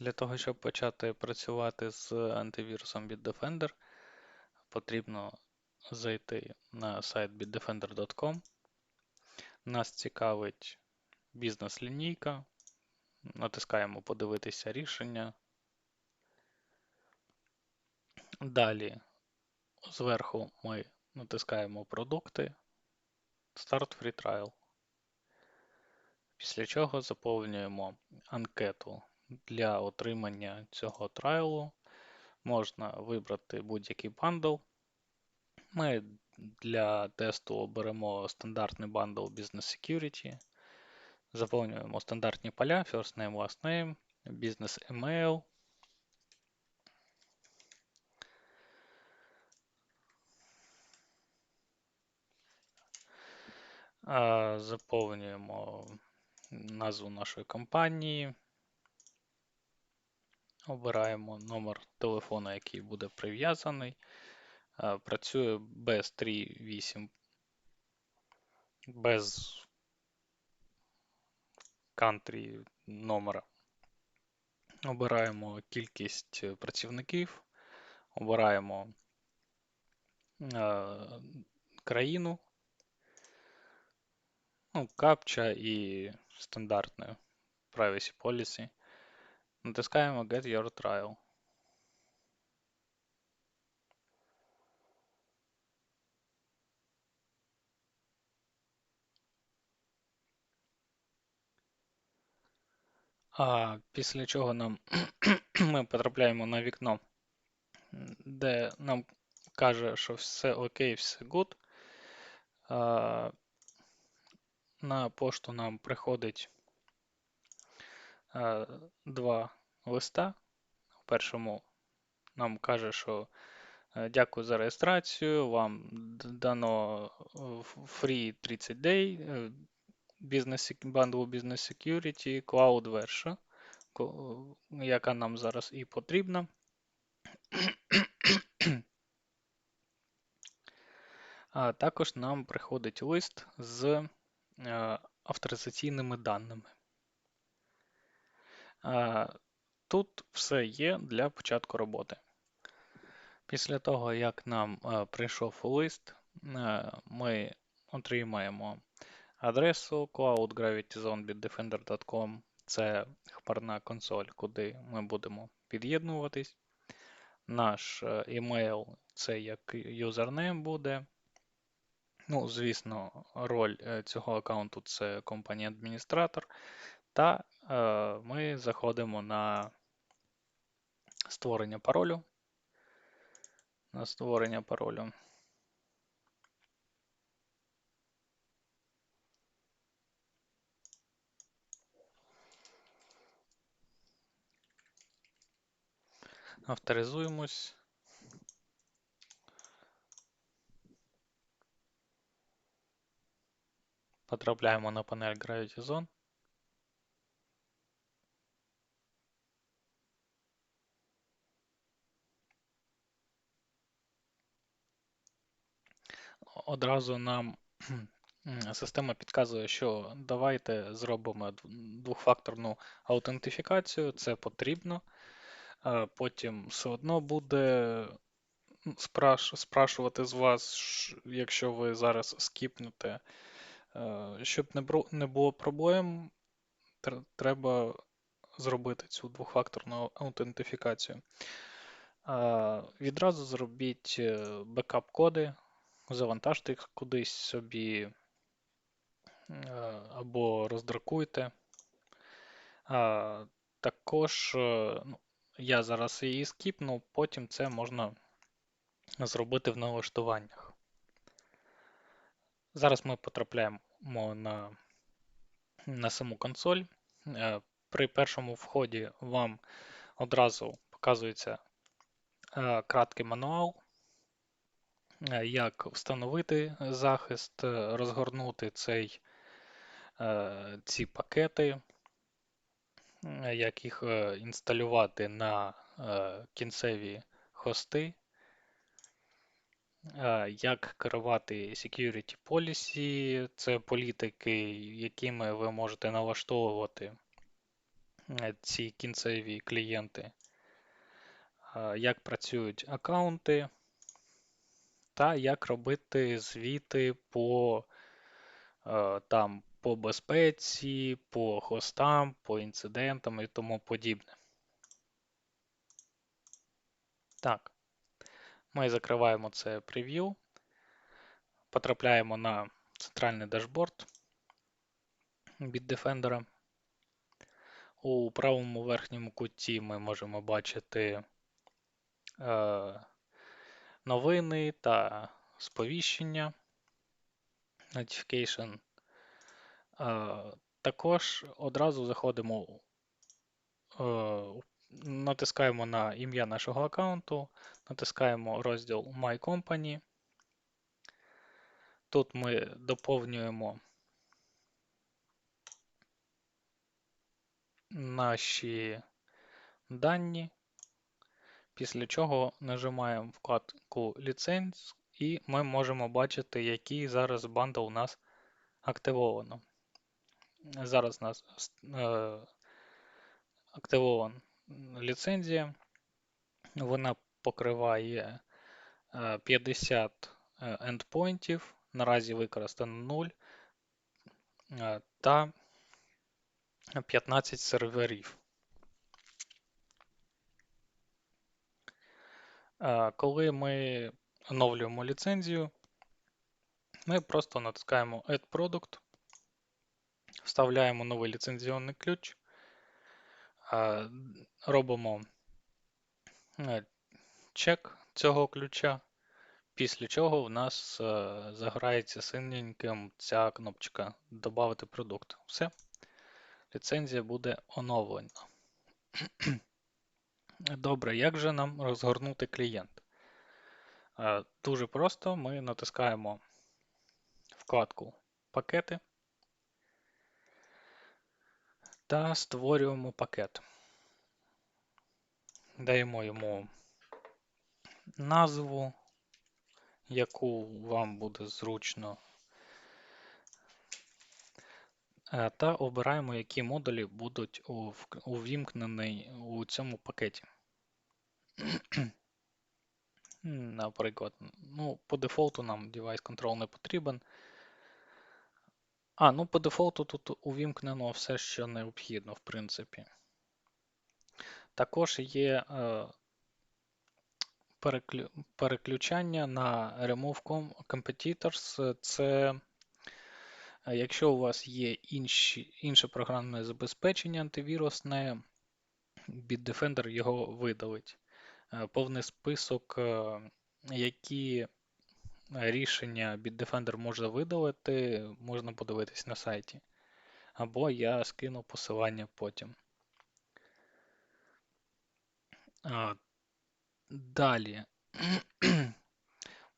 Для того, щоб почати працювати з антивірусом Bitdefender, потрібно зайти на сайт bitdefender.com. Нас цікавить бізнес-лінійка. Натискаємо Подивитися рішення. Далі зверху ми натискаємо Продукти, Start Free Trial. Після чого заповнюємо анкету для отримання цього трайлу. Можна вибрати будь-який бандл. Ми для тесту оберемо стандартний бандл Business Security. Заповнюємо стандартні поля, first name, last name, business email. Заповнюємо назву нашої компанії. Обираємо номер телефона, який буде прив'язаний. Працює без 3.8, без country номера. Обираємо кількість працівників, обираємо країну, ну, CAPTCHA і стандартне Privacy Policy. Натискаємо Get Your Trial. А після чого нам ми потрапляємо на вікно, де нам каже, що все окей, все good. На пошту нам приходить два листа. В першому нам каже, що дякую за реєстрацію, вам дано free 30 днів, Business, Bundle Business Security, Cloud Version, яка нам зараз і потрібна. А також нам приходить лист з авторизаційними даними. Тут все є для початку роботи. Після того, як нам прийшов лист, ми отримаємо адресу cloudgravitysonebitdefender.com. Це хмарна консоль, куди ми будемо під'єднуватись. Наш емейл це як юзернейм буде. Ну, звісно, роль цього аккаунту це компанія-адміністратор. Та е, ми заходимо на створення паролю. На створення паролю. Авторизуємось. Потрапляємо на панель Gravity Zone. Одразу нам система підказує, що давайте зробимо двохфакторну аутентифікацію, це потрібно. Потім все одно буде спрашувати з вас, якщо ви зараз скіпнете, щоб не було проблем, треба зробити цю двохфакторну аутентифікацію. Відразу зробіть е, бекап-коди, завантажте їх кудись собі е, або роздракуйте. Також е, ну, я зараз її скіпну, потім це можна зробити в налаштуваннях. Зараз ми потрапляємо на на саму консоль. Е, при першому вході вам одразу показується краткий мануал, як встановити захист, розгорнути цей, ці пакети, як їх інсталювати на кінцеві хости, як керувати security policy, це політики, якими ви можете налаштовувати е, ці кінцеві клієнти, е, як працюють аккаунти, та як робити звіти по е, там, по безпеці, по хостам, по інцидентам і тому подібне. Так, ми закриваємо це прев'ю, потрапляємо на центральний дашборд Bitdefender. У правому верхньому куті ми можемо бачити е, новини та сповіщення. Notification. Е, також одразу заходимо, е, натискаємо на ім'я нашого аккаунту, натискаємо розділ My Company. Тут ми доповнюємо наші дані, після чого нажимаємо вкладку ліценз і ми можемо бачити, який зараз бандл у нас активовано. Зараз у нас е, активована ліцензія. Вона покриває 50 е, ендпойнтів, наразі використано 0 е, та 15 серверів. Коли ми оновлюємо ліцензію, ми просто натискаємо Add Product, вставляємо новий ліцензіонний ключ, робимо чек цього ключа, після чого в нас заграється синеньким ця кнопочка Добавити продукт. Все. Ліцензія буде оновлена. Добре, як же нам розгорнути клієнт? Дуже просто ми натискаємо вкладку Пакети та створюємо пакет. Даємо йому назву, яку вам буде зручно. Е, та обираємо, які модулі будуть увімкнені у цьому пакеті. Наприклад, ну, по дефолту нам Device Control не потрібен. А, ну по дефолту тут увімкнено все, що необхідно, в принципі. Також є е, переключання на Remove Competitors. Це е, якщо у вас є інші, інше програмне забезпечення антивірусне, Bitdefender його видалить. Е, повний список, які рішення Bitdefender може видалити, можна подивитись на сайті. Або я скину посилання потім. Далі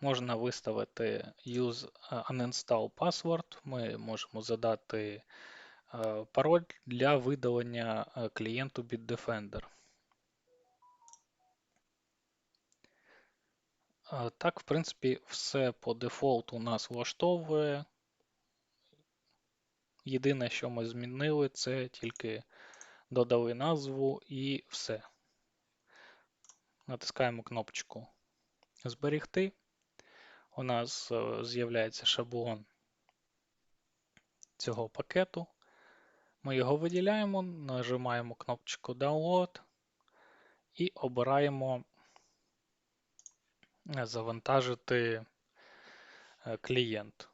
можна виставити Use Uninstall Password. Ми можемо задати пароль для видалення клієнту Bitdefender. Так, в принципі, все по дефолту у нас влаштовує. Єдине, що ми змінили, це тільки додали назву і все. Натискаємо кнопочку Зберігти. У нас е, з'являється шаблон цього пакету. Ми його виділяємо, нажимаємо кнопочку Download і обираємо завантажити е, клієнт.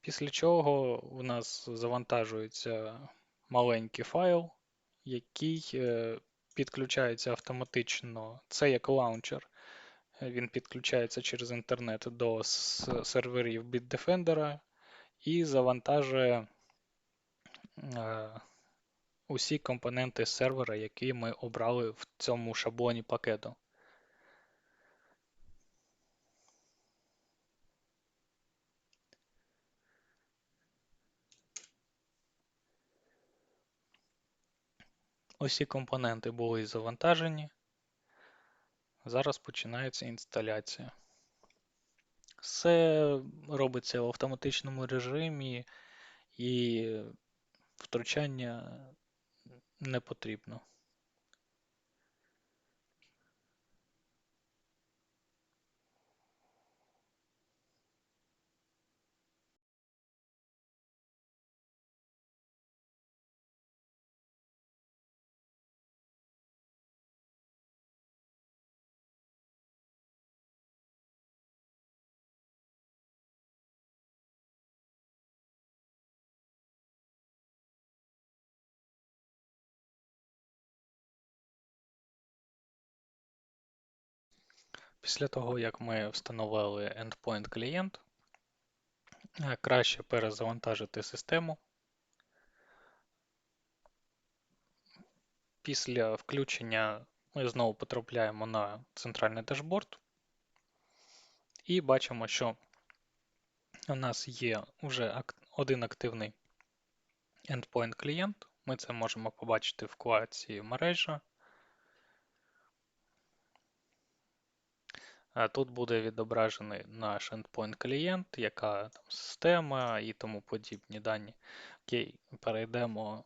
Після чого у нас завантажується маленький файл, який е, підключається автоматично. Це як лаунчер. Він підключається через інтернет до серверів Bitdefender і завантажує е, усі компоненти сервера, які ми обрали в цьому шаблоні пакету. Усі компоненти були завантажені. Зараз починається інсталяція. Все робиться в автоматичному режимі і втручання не потрібно. Після того, як ми встановили endpoint клієнт, е, краще перезавантажити систему. Після включення ми знову потрапляємо на центральний дашборд і бачимо, що у нас є вже один активний endpoint клієнт. Ми це можемо побачити в вкладці мережа. Тут буде відображений наш endpoint клієнт, яка там система і тому подібні дані. Окей, перейдемо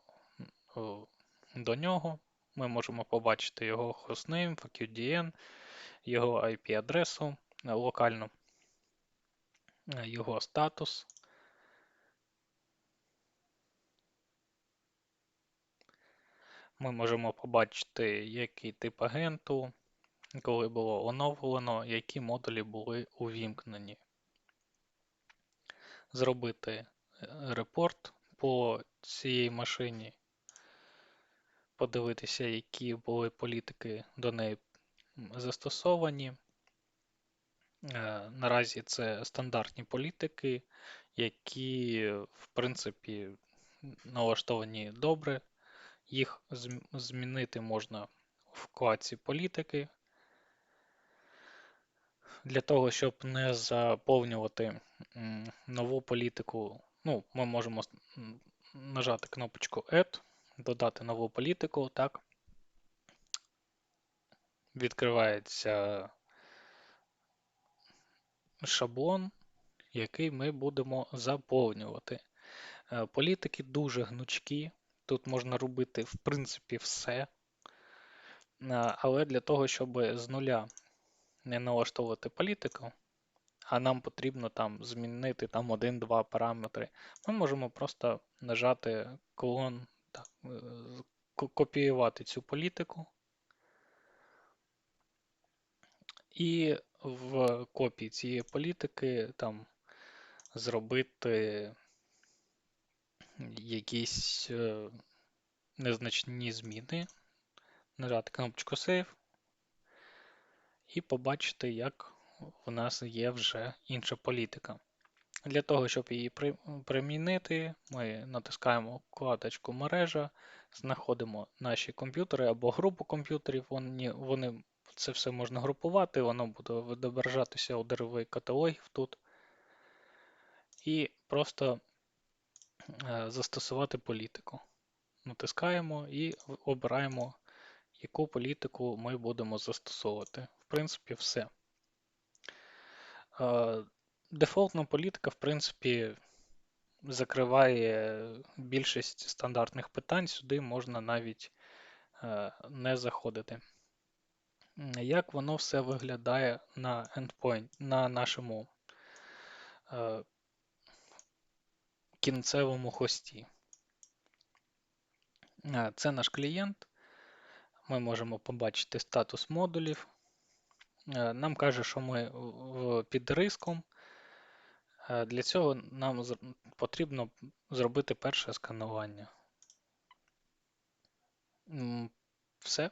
до нього. Ми можемо побачити його hostname, FAQDN, його IP-адресу локально, його статус. Ми можемо побачити, який тип агенту, коли було оновлено, які модулі були увімкнені. Зробити е, репорт по цій машині, подивитися, які були політики до неї застосовані. Е, наразі це стандартні політики, які, в принципі, налаштовані добре. Їх змінити можна в вкладці політики. Для того, щоб не заповнювати нову політику, ну, ми можемо нажати кнопочку Add, додати нову політику, так. Відкривається шаблон, який ми будемо заповнювати. Е, політики дуже гнучкі, тут можна робити, в принципі, все. Е, але для того, щоб з нуля не налаштовувати політику, а нам потрібно там змінити там один-два параметри, ми можемо просто нажати колон, так, е, копіювати цю політику. І в копії цієї політики там зробити якісь е, незначні зміни, нажати кнопочку Save і побачити, як у нас є вже інша політика. Для того, щоб її примінити, ми натискаємо вкладочку мережа, знаходимо наші комп'ютери або групу комп'ютерів. Вони, вони це все можна групувати, воно буде відображатися у деревий каталогів тут. І просто е, застосувати політику. Натискаємо і обираємо, яку політику ми будемо застосовувати. В принципі, все. Е, дефолтна політика, в принципі, закриває більшість стандартних питань, сюди можна навіть е, не заходити як воно все виглядає на endpoint, на нашому е, кінцевому хості. Це наш клієнт. Ми можемо побачити статус модулів. Е, нам каже, що ми під риском. Е, для цього нам потрібно зробити перше сканування. Все.